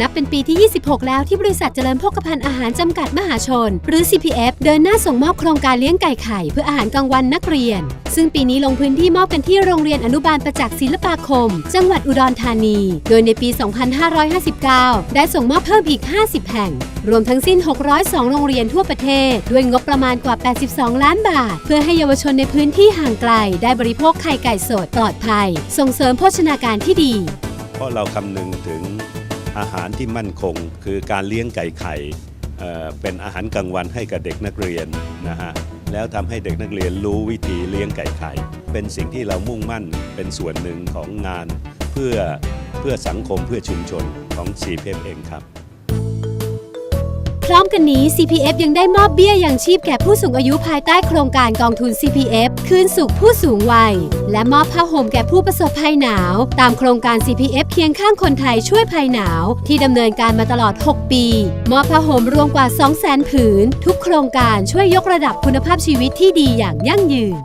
นับเป็นปีที่ 26 แล้วที่บริษัทเจริญโภคภัณฑ์อาหารจำกัดมหาชน หรือ CPF เดินหน้าส่งมอบโครงการเลี้ยงไก่ไข่เพื่ออาหารกลางวันนักเรียน ซึ่งปีนี้ลงพื้นที่มอบกันที่โรงเรียนอนุบาลประจักษ์ศิลปาคม จังหวัดอุดรธานี โดยในปี 2559 ได้ส่งมอบเพิ่มอีก 50 แห่ง รวมทั้งสิ้น 602 โรงเรียนทั่วประเทศ ด้วยงบประมาณกว่า 82 ล้านบาท เพื่อให้เยาวชนในพื้นที่ห่างไกล ได้บริโภคไข่ไก่สดปลอดภัย ส่งเสริมโภชนาการที่ดี เพราะเราคำนึงถึง อาหารที่มั่นคง คือการเลี้ยงไก่ไข่เป็นอาหารกลางวันให้กับเด็กนักเรียนนะฮะแล้วทำให้เด็กนักเรียนรู้วิธีเลี้ยงไก่ไข่เป็นสิ่งที่เรามุ่งมั่นเป็นส่วนหนึ่งของงาน เพื่อเพื่อสังคมเพื่อชุมชนของ CPF เองครับ พร้อมกันนี้ CPF ยังได้มอบเบี้ยยังชีพแก่ผู้สูงอายุภายใต้โครงการกองทุน CPF คืนสุขผู้สูงวัย และมอบผ้าห่มแก่ผู้ประสบภัยหนาว ตามโครงการ CPF เคียงข้างคนไทยช่วยภัยหนาว ที่ดำเนินการมาตลอด 6 ปี มอบผ้าห่มรวมกว่า 200,000 ผืน ทุกโครงการช่วยยกระดับคุณภาพชีวิตที่ดีอย่างยั่งยืน